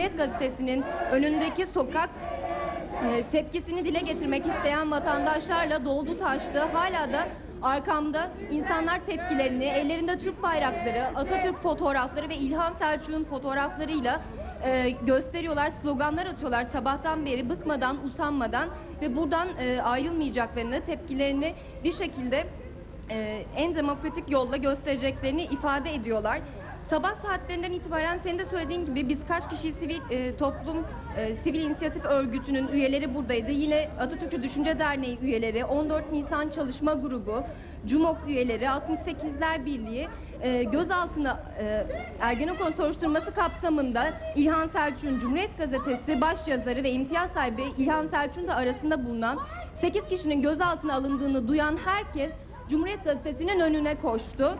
Cumhuriyet Gazetesi'nin önündeki sokak e, tepkisini dile getirmek isteyen vatandaşlarla doldu taştı. Hala da arkamda insanlar tepkilerini, ellerinde Türk bayrakları, Atatürk fotoğrafları ve İlhan Selçuk'un fotoğraflarıyla e, gösteriyorlar, sloganlar atıyorlar sabahtan beri bıkmadan, usanmadan ve buradan e, ayrılmayacaklarını, tepkilerini bir şekilde e, en demokratik yolla göstereceklerini ifade ediyorlar. Sabah saatlerinden itibaren senin de söylediğin gibi biz kaç kişi sivil e, toplum e, sivil inisiyatif örgütünün üyeleri buradaydı. Yine Atatürkçü Düşünce Derneği üyeleri, 14 Nisan Çalışma Grubu, CUMOK üyeleri, 68'ler Birliği e, gözaltına e, Ergenekon soruşturması kapsamında İlhan Selçuk'un Cumhuriyet Gazetesi başyazarı ve imtiyaz sahibi İlhan Selçuk'un da arasında bulunan 8 kişinin gözaltına alındığını duyan herkes Cumhuriyet Gazetesi'nin önüne koştu.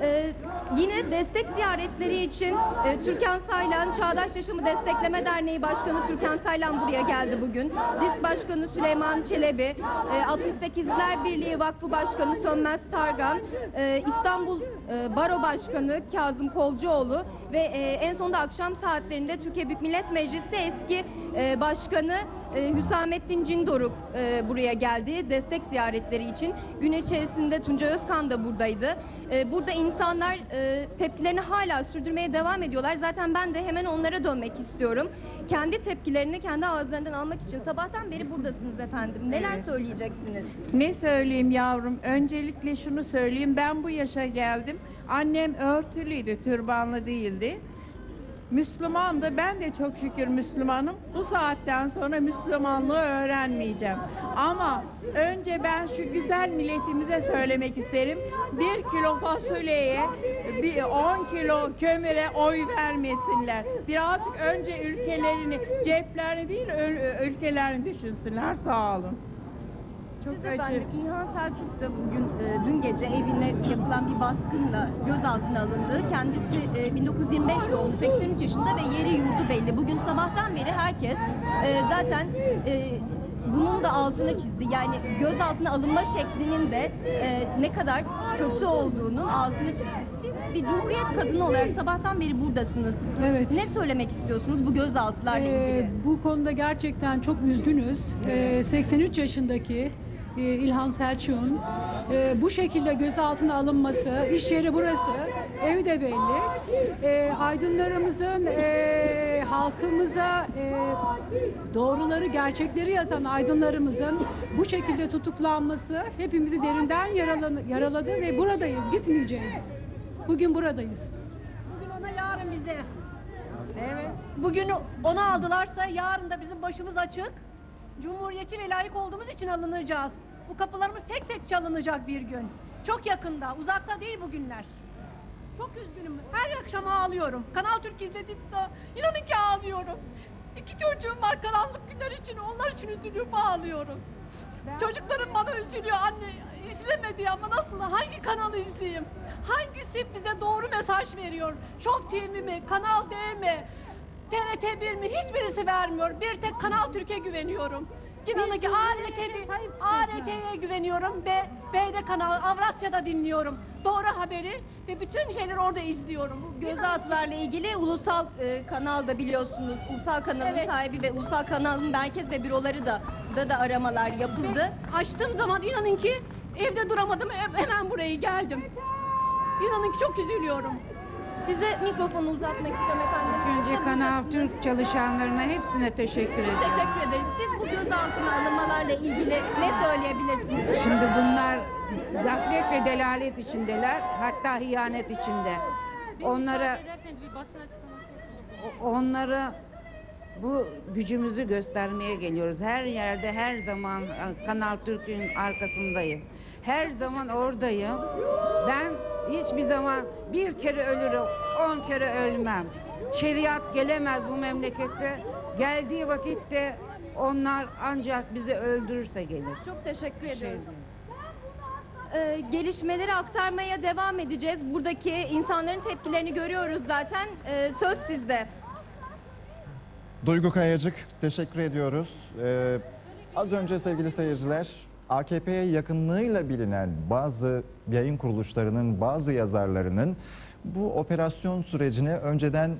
Ee, yine destek ziyaretleri için e, Türkan Saylan, Çağdaş Yaşamı Destekleme Derneği Başkanı Türkan Saylan buraya geldi bugün. DİSK Başkanı Süleyman Çelebi, e, 68'ler Birliği Vakfı Başkanı Sönmez Targan, e, İstanbul e, Baro Başkanı Kazım Kolcuoğlu ve e, en sonunda akşam saatlerinde Türkiye Büyük Millet Meclisi eski e, Başkanı e, Hüsamettin Cindoruk e, buraya geldi destek ziyaretleri için. Gün içerisinde Tunca Özkan da buradaydı. E, burada insanlar e, tepkilerini hala sürdürmeye devam ediyorlar. Zaten ben de hemen onlara dönmek istiyorum. Kendi tepkilerini kendi ağızlarından almak için sabahtan beri buradasınız efendim. Neler Evet. söyleyeceksiniz? Ne söyleyeyim yavrum? Öncelikle şunu söyleyeyim. Ben bu yaşa geldim. Annem örtülüydü, türbanlı değildi. Müslümandı. Ben de çok şükür Müslümanım. Bu saatten sonra Müslümanlığı öğrenmeyeceğim. Ama önce ben şu güzel milletimize söylemek isterim. Bir kilo fasulyeye, bir 10 kilo kömüre oy vermesinler. Birazcık önce ülkelerini, ceplerini değil ül- ülkelerini düşünsünler. Sağ olun. Çok Siz efendim İlhan Selçuk da bugün e, dün gece evine yapılan bir baskınla gözaltına alındı. Kendisi e, 1925 doğumlu 83 yaşında ve yeri yurdu belli. Bugün sabahtan beri herkes e, zaten e, bunun da altını çizdi. Yani gözaltına alınma şeklinin de e, ne kadar kötü olduğunun altını çizdi. Siz bir cumhuriyet kadını olarak sabahtan beri buradasınız. Evet. Ne söylemek istiyorsunuz bu gözaltılarla Ee, ilgili? bu konuda gerçekten çok üzgünüz. Ee, 83 yaşındaki e, İlhan Selçuk'un e, bu şekilde gözaltına alınması, iş yeri burası, evi de belli. E, aydınlarımızın, halkımıza doğruları, gerçekleri yazan aydınlarımızın bu şekilde tutuklanması hepimizi derinden yaraladı ve buradayız, gitmeyeceğiz. Bugün buradayız. Bugün ona yarın bize. Evet. Bugün onu aldılarsa yarın da bizim başımız açık. Cumhuriyetçi ve layık olduğumuz için alınacağız. Bu kapılarımız tek tek çalınacak bir gün. Çok yakında, uzakta değil bu günler. Çok üzgünüm. Her akşam ağlıyorum. Kanal Türk izledim de inanın ki ağlıyorum. İki çocuğum var karanlık günler için. Onlar için üzülüp ağlıyorum. Çocuklarım bana üzülüyor anne izlemedi ama nasıl hangi kanalı izleyeyim? Hangisi bize doğru mesaj veriyor? Show TV mi, Kanal D mi, TRT 1 mi? Hiçbirisi vermiyor. Bir tek Kanal Türkiye güveniyorum. İnanın ki ART'de, ART'ye güveniyorum. B, B'de kanal, Avrasya'da dinliyorum. Doğru haberi ve bütün şeyleri orada izliyorum. Bu gözaltılarla ilgili ulusal e, kanalda biliyorsunuz. Ulusal kanalın Evet. sahibi ve ulusal kanalın merkez ve büroları da da da aramalar yapıldı. Açtığım zaman inanın ki evde duramadım he- hemen buraya geldim. İnanın ki çok üzülüyorum. Size mikrofonu uzatmak istiyorum efendim. Siz Önce Kanal. Türk çalışanlarına hepsine teşekkür Çok ederim. teşekkür ederiz. Siz bu gözaltına alınmalarla ilgili ne söyleyebilirsiniz? Şimdi bunlar gaflet ve delalet içindeler. Hatta hıyanet içinde. Onlara o- onlara bu gücümüzü göstermeye geliyoruz. Her yerde her zaman e, Kanal Türk'ün arkasındayım. Her zaman oradayım. Ben hiçbir zaman bir kere ölürüm, on kere ölmem. Şeriat gelemez bu memlekette. Geldiği vakitte onlar ancak bizi öldürürse gelir. Çok teşekkür Şey ediyoruz. Ee, gelişmeleri aktarmaya devam edeceğiz. Buradaki insanların tepkilerini görüyoruz zaten. Ee, söz sizde. Duygu Kayacık teşekkür ediyoruz. Ee, az önce sevgili seyirciler AKP'ye yakınlığıyla bilinen bazı yayın kuruluşlarının bazı yazarlarının bu operasyon sürecini önceden